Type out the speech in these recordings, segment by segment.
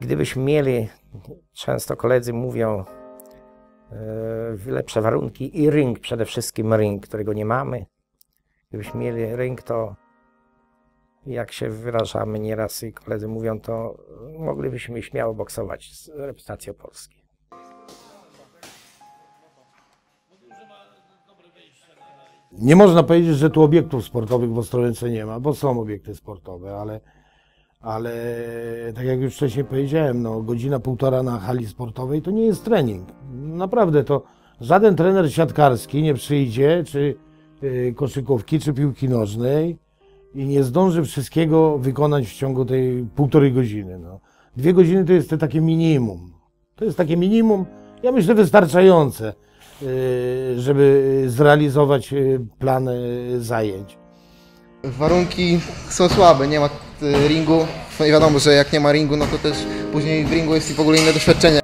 Gdybyśmy mieli, często koledzy mówią, e, yy, lepsze warunki i ring, przede wszystkim ring, którego nie mamy. Gdybyśmy mieli ring, to jak się wyrażamy nieraz i koledzy mówią, to moglibyśmy śmiało boksować z reprezentacją Polski. Nie można powiedzieć, że tu obiektów sportowych w Ostrołęce nie ma, bo są obiekty sportowe, ale, ale tak jak już wcześniej powiedziałem, no, godzina, półtora na hali sportowej to nie jest trening. Naprawdę to żaden trener siatkarski nie przyjdzie, czy y, koszykówki, czy piłki nożnej i nie zdąży wszystkiego wykonać w ciągu tej półtorej godziny. No. Dwie godziny to jest to takie minimum. To jest takie minimum, ja myślę, wystarczające, żeby zrealizować y, plan y, zajęć. Warunki są słabe, nie ma y, ringu. No i wiadomo, że jak nie ma ringu, no to też później w ringu jest i w ogóle inne doświadczenie.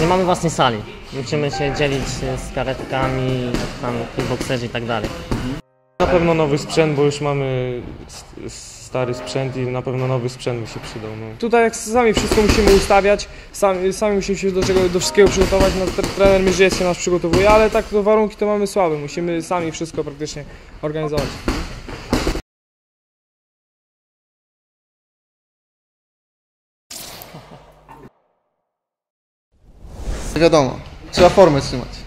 Nie mamy własnej sali. Musimy się dzielić z karetkami, tam kickbokserzy i tak dalej. Na pewno nowy sprzęt, bo już mamy stary sprzęt i na pewno nowy sprzęt by się przydał. No. Tutaj jak sami wszystko musimy ustawiać, sami, sami musimy się do, czego, do wszystkiego przygotować, no, tre- trener Mierzejewski nas przygotowuje, ale tak to warunki to mamy słabe, musimy sami wszystko praktycznie organizować. Wiadomo, trzeba formę trzymać.